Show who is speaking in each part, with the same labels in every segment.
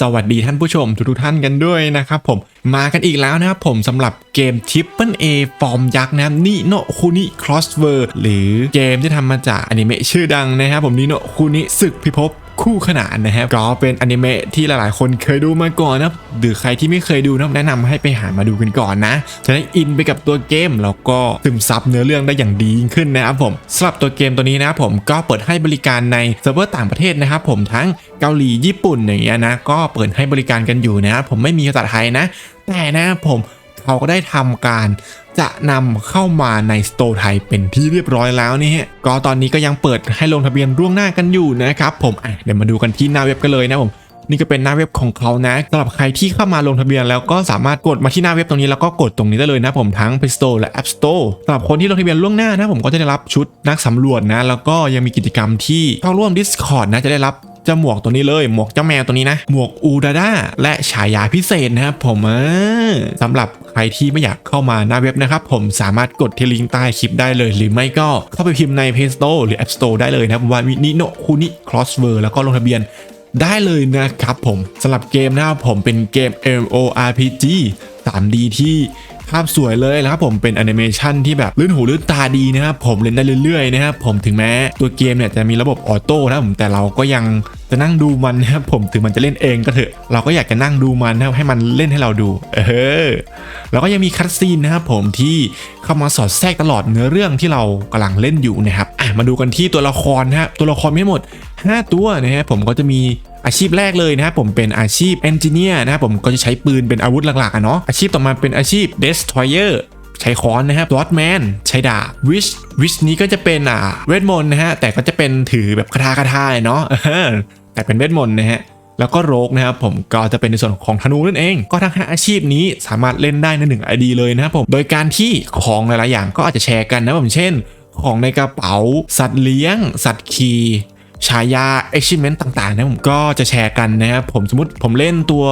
Speaker 1: สวัสดีท่านผู้ชมทุกท่านกันด้วยนะครับผมมากันอีกแล้วนะครับผมสำหรับเกม Triple A ฟอร์มยักษ์นะครับนิโนคุนิครอสเวอร์หรือเกมที่ทำมาจากอนิเมะชื่อดังนะครับผมนิโนคุนิศึกพิภพ คู่ขนานนะครับก็เป็นอนิเมะที่หลายๆ คนเคยดูมาก่อนนะหรือใครที่ไม่เคยดูนะแนะนำให้ไปหามาดูกันก่อนนะจะได้อินไปกับตัวเกมแล้วก็ซึมซับเนื้อเรื่องได้อย่างดียิ่งขึ้นนะครับผมสำหรับตัวเกมตัวนี้นะครับผมก็เปิดให้บริการในเซิร์ฟเวอร์ต่างประเทศนะครับผมทั้งเกาหลีญี่ปุ่นอย่างเงี้ยนะก็เปิดให้บริการกันอยู่นะครับผมไม่มีภาษาไทยนะ แต่นะครับผม เขาก็ได้ทำการจะนำเข้ามาในสโตร์ไทยเป็นที่เรียบร้อยแล้วนี่ฮะก็ตอนนี้ก็ยังเปิดให้ลงทะเบียนล่วงหน้ากันอยู่นะครับผมอะเดี๋ยวมาดูกันที่หน้าเว็บกันเลยนะผมนี่ก็เป็นหน้าเว็บของเขานะสำหรับใครที่เข้ามาลงทะเบียนแล้วก็สามารถกดมาที่หน้าเว็บตรงนี้แล้วก็กดตรงนี้ได้เลยนะผมทั้ง Play Store และ App Store สำหรับคนที่ลงทะเบียนล่วงหน้านะผมก็จะได้รับชุดนักสำรวจนะ แล้วก็ยังมีกิจกรรมที่เข้าร่วม Discord นะจะได้รับจ้าหมวกตัวนี้เลยหมวกเจ้าแมวตัวนี้นะ หมวกอูดาดาและฉายาพิเศษนะครับผมสำหรับ ใครที่ไม่อยากเข้ามาหน้าเว็บนะครับผมสามารถกดที่ลิงก์ใต้คลิปได้เลย หรือไม่ก็เข้าไปพิมพ์ใน Play Store หรือ App Store ได้เลยนะครับว่ามินิโนคุนิครอสเวอร์แล้วก็ลงทะเบียนได้เลยนะครับผมสำหรับเกมนะครับผมเป็นเกม MMORPG 3D ที่ ภาพสวยเลยนะครับผมเป็นแอนิเมชันที่แบบลื่นหูลื่นตาดีนะครับผมเล่นได้เรื่อยๆนะครับผมถึงแม้ตัวเกมเนี่ยจะมีระบบออโต้นะผมแต่เราก็ยังจะนั่งดูมันนะครับผมถึงมันจะเล่นเองก็เถอะเราก็อยากจะนั่งดูมันนะครับให้มันเล่นให้เราดู เออแล้วก็ยังมีคัตซีนนะครับผมที่เข้ามาสอดแทรกตลอดเนื้อเรื่องที่เรากำลังเล่นอยู่นะครับอะมาดูกันที่ตัวละครนะครับตัวละครไมีทั้งหมด 5 ตัวนะครับผมก็จะมี อาชีพแรกเลยนะครับผมเป็นอาชีพเอนจิเนียร์นะครับผมก็จะใช้ปืนเป็นอาวุธหลักๆอะเนาะอาชีพต่อมาเป็นอาชีพ destroyer ใช้ค้อนนะครับ r o d man ใช้ดาบ wish wish นี้ก็จะเป็นอ่าเวทมนต์นะฮะแต่ก็จะเป็นถือแบบคาถาคาถาเนาะแต่เป็นเวทมนต์นะฮะแล้วก็โรกนะครับผมก็จะเป็นในส่วนของธนูนั่นเอง ก็ทั้ง 5 อาชีพนี้สามารถเล่นได้ในหนึ่งไอดีเลยนะครับผมโดยการที่ของหลายๆอย่างก็อาจจะแชร์กันนะผมเช่น ของในกระเป๋า สัตว์เลี้ยง สัตว์ขี่ ฉายา achievement ต่างๆนะผมก็จะแชร์กันนะครับผมสมมติผมเล่นตัว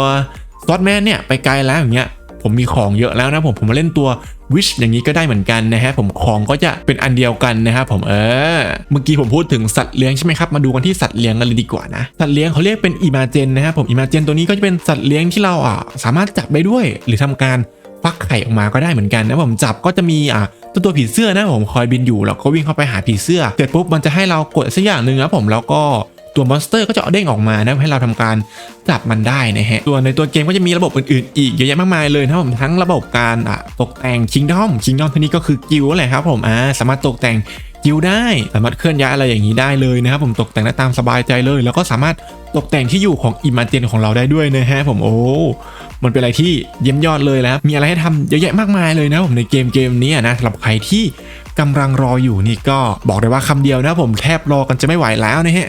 Speaker 1: ซอสแมนเนี่ยไปไกลแล้วอย่างเงี้ยผมมีของเยอะแล้วนะผมผมมาเล่นตัว wish อย่างนี้ก็ได้เหมือนกันนะฮะผมของก็จะเป็นอันเดียวกันนะครับผมเออเมื่อกี้ผมพูดถึงสัตว์เลี้ยงใช่ไหมครับมาดูกันที่สัตว์เลี้ยงกันเลยดีกว่านะสัตว์เลี้ยงเขาเรียกเป็นอิมาเจนนะครับผมอิมาเจนตัวนี้ก็จะเป็นสัตว์เลี้ยงที่เราอะสามารถจับได้ด้วย หรือทำการฟักไข่ออกมาก็ได้เหมือนกันนะผมจับก็จะมีอะ ตัวตัวผีเสื้อนะผมคอยบินอยู่แล้วก็วิ่งเข้าไปหาผีเสื้อเสร็จปุ๊บมันจะให้เรากดสักอย่างหนึ่งนะผมแล้วก็ตัวมอนสเตอร์ก็จะเด้งออกมานะให้เราทำการจับมันได้นะฮะส่วนในตัวเกมก็จะมีระบบอื่นๆอีกเยอะแยะมากมายเลยนะครับผมทั้งระบบการอะตกแต่งคิงดอมคิงดอมที่นี่ก็คือกิลด์แหละครับผมอ่าสามารถตกแต่ง กิลด์ได้สามารถเคลื่อนย้ายอะไรอย่างนี้ได้เลยนะครับผมตกแต่งได้ตามสบายใจเลย แล้วก็สามารถตกแต่งที่อยู่ของอิม a เจนของเราได้ด้วยนะฮะผมโอ้มันเป็นอะไรที่เยี่ยมยอดเลยแล้วมีอะไรให้ทำเยอะแยะมากมายเลยนะผมในเกมเกมนี้นะสำหรับใครที่กำลังรออยู่นี่ก็บอกเลยว่าคำเดียวนะผมแทบรอกันจะไม่ไหวแล้วนะฮะ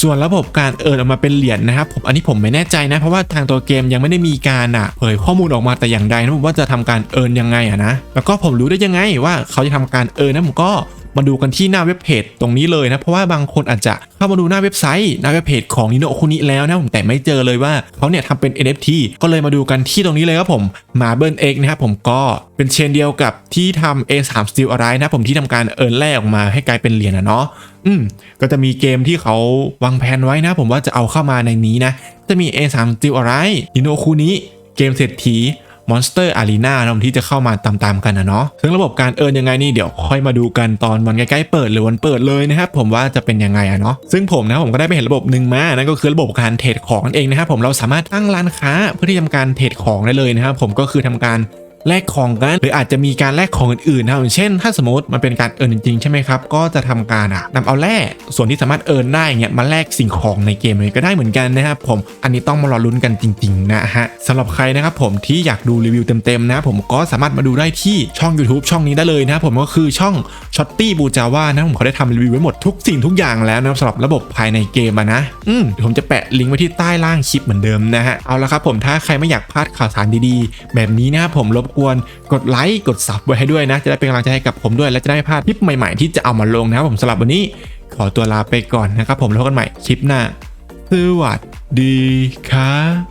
Speaker 1: ส่วนระบบการเอิร์นออกมาเป็นเหรียญนะครับผมอันนี้ผมไม่แน่ใจนะ เพราะว่าทางตัวเกมยังไม่ได้มีการอะเผยข้อมูลออกมาแต่อย่างใดนะผมว่าจะทำการเอิร์นยังไงอะนะแล้วก็ผมรู้ได้ยังไงว่าเขาจะทำการเอิร์นนะผมก็ มาดูกันที่หน้าเว็บเพจตรงนี้เลยนะ เพราะว่าบางคนอาจจะเข้ามาดูหน้าเว็บไซต์หน้าเว็บเพจของนิโนคุนิแล้วนะผมแต่ไม่เจอเลยว่าเขาเนี่ยทำเป็น NFT ก็เลยมาดูกันที่ตรงนี้เลยครับผมมาเบิลเอ็กนะครับผมก็เป็นเชนเดียวกับที่ทำ A3 Steel อะไรนะผมที่ทำการเอิร์นแลกออกมาให้กลายเป็นเหรียญนะเนาะอืมก็จะมีเกมที่เขาวางแผนไว้นะ ผมว่าจะเอาเข้ามาในนี้นะ จะมี A3 Steel อะไรอิโนคูนิเกมเศรษฐี Monster Arena นะที่จะเข้ามาตามๆกันนะเนาะซึ่งระบบการเอิร์นยังไงนี่เดี๋ยวค่อยมาดูกันตอนวันใกล้ๆเปิดหรือวันเปิดเลยนะครับผมว่าจะเป็นยังไงอะเนาะซึ่งผมนะผมก็ได้ไปเห็นระบบหนึ่งมานั่นก็คือระบบการเทรดของนั่นเองนะครับผมเราสามารถตั้งร้านค้าเพื่อที่ทำการเทรดของได้เลยนะครับผมก็คือทำการ แลกของกัน หรืออาจจะมีการแลกของอื่นๆนะครับอย่างเช่น ถ้าสมมติมันเป็นการเอิร์นจริงๆใช่ไหมครับ ก็จะทำการอะนำเอาแร่ส่วนที่สามารถเอิร์นได้เงี้ยมาแลกสิ่งของในเกมเลยก็ได้เหมือนกันนะครับผมอันนี้ต้องมารอลุ้นกันจริงๆนะฮะสำหรับใครนะครับผมที่อยากดูรีวิวเต็มๆนะผมก็สามารถมาดูได้ที่ช่อง YouTube ช่องนี้ได้เลยนะผมก็คือช่องช็อตตี้บูจาว่านะผมเขาได้ทำรีวิวไว้หมดทุกสิ่งทุกอย่างแล้วนะสำหรับระบบภายในเกมนะอืมผมจะแปะลิงก์ไว้ที่ใต้ล่างคลิปเหมือนเดิมนะฮะเอาละครับผมถ้าใครไม่อยากพลาดข่าวสารดีๆ แบบนี้นะผมรบกวนกดไลค์กดซับไว้ให้ด้วยนะ จะได้เป็นกำลังใจให้กับผมด้วยและจะได้ไม่พลาดคลิปใหม่ๆ ที่จะเอามาลงนะครับผมสำหรับวันนี้ขอตัวลาไปก่อนนะครับผมแล้วพบกันใหม่คลิปหน้าสวัสดีครับ